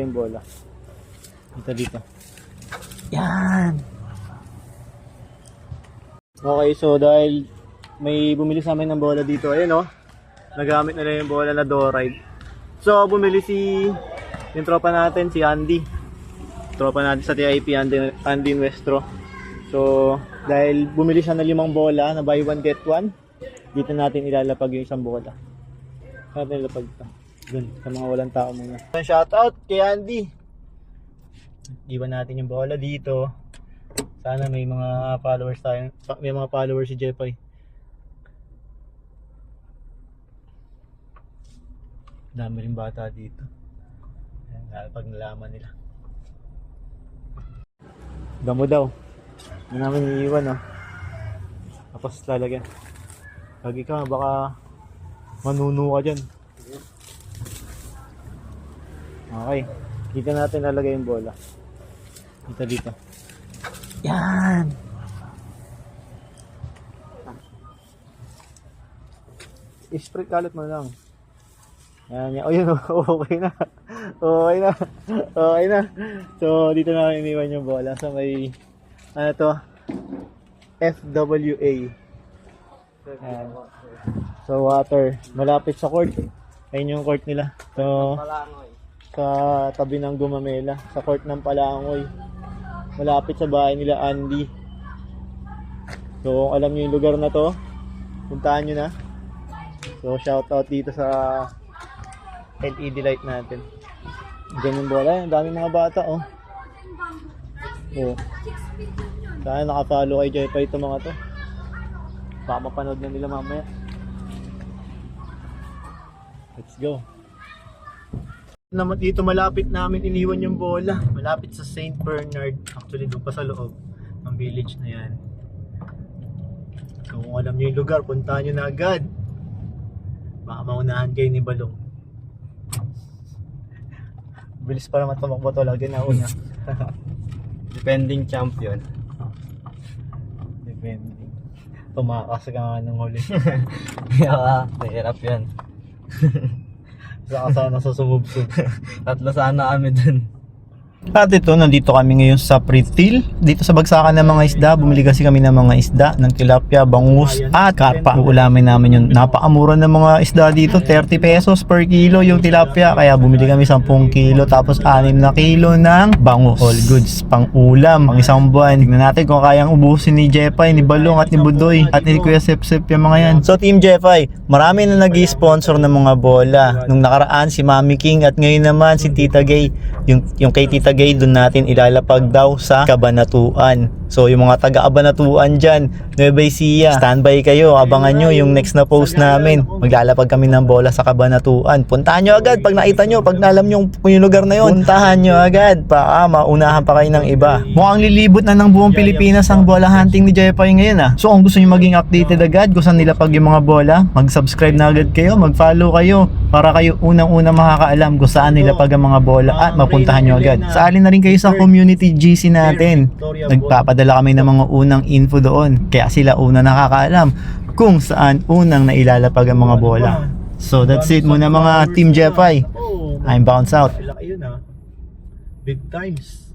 Yung bola. Dito dito. Yan! Okay, so dahil may bumili sa amin ng bola dito, ayun oh. Nagamit nila yung bola na Doride. So, bumili si yung tropa natin, si Andy. Tropa natin sa TIP, Andy, Andy Nuestro. So, dahil bumili siya ng limang bola na buy one get one, dito natin ilalapag yung isang bola. Natin ilalapag ito? Dun, sa mga walang tao muna. Shout out kay Andy. Iwan natin yung bola dito. Sana may mga followers tayo. May mga followers si Jepay. Dami rin bata dito. Ayan, pag nalaman nila. Damo daw. Hindi namin iiwan, oh. Tapos lalagyan. Lagi ka, baka manuno ka dyan. Okay. Dito natin lalagay yung bola. Dito, dito. Yan! I-spray kalit mo lang. Yan, yan. Oh, yun. Okay na. Okay na. Okay na. So, dito na iniwan yung bola sa may, ano to? FWA. Yan. So, water. Malapit sa court. Ayun yung court nila. So, sa tabi ng Gumamela, sa court ng Palangoy. Malapit sa bahay nila Andy. So kung alam niyo yung lugar na to, puntahan niyo na. So shout out dito sa LED light natin. Ganyan bola, ang dami mga bata oh. Oh. Sana nakafollow kay Jepa ito mga to. Baka mapanood na nila mamaya. Let's go naman dito malapit namin iniwan yung bola. Malapit sa St. Bernard. Actually doon pa sa loob ng village na yan. Kung alam niyo yung lugar, puntahan niyo na agad. Baka maunahan kayo ni Balong. Bilis pa naman tumakbo to, lagi na una. Defending champion. Depending. Tumakas ka nga ng huli. Kaya mahirap yan. Saka sana sa sumubsub. Tatlo sana kami dun. At ito, nandito kami ngayon sa Pritil. Dito sa bagsakan ng mga isda, bumili kasi kami ng mga isda, ng tilapia, bangus, at karpa. Ulamin namin yung napakamura ng mga isda dito, 30 pesos per kilo yung tilapia. Kaya bumili kami 10 kilo, tapos 6 na kilo ng bangus. All goods, pang ulam, pang isang buwan. Tignan natin kung kayang ubusin ni Jepay, ni Balong, at ni Budoy, at ni Kuya Sepsep yung mga yan. So Team Jepay, marami na nag sponsor ng mga bola. Nung nakaraan si Mami King at ngayon naman si Tita Gay. Yung, yung kay Tita Gay doon natin ilalapag daw sa Kabanatuan. So yung mga taga-Kabanatuan dyan, Nueva Ecija, standby kayo, abangan nyo yung next na post namin. Maglalapag kami ng bola sa Kabanatuan. Puntahan nyo agad pag nakita nyo, pag nalam nyo yung lugar na yun. Puntahan nyo agad, baka maunahan pa kayo ng iba. Mukhang lilibot na ng buong Pilipinas ang bola hunting ni Jepay ngayon ah. So kung gusto nyo maging updated agad kung saan nilapag yung mga bola, mag-subscribe na agad kayo, mag-follow kayo para kayo unang-unang makakaalam kung saan nilapag ang mga bola at mapuntahan nyo agad. Sali na rin kayo sa community GC natin. Nagpapadala kami ng mga unang info doon. Kaya sila una nakakaalam kung saan unang nailalapag ang mga bola. So that's it muna mga Team Jeffy. I'm bounce out. Big times.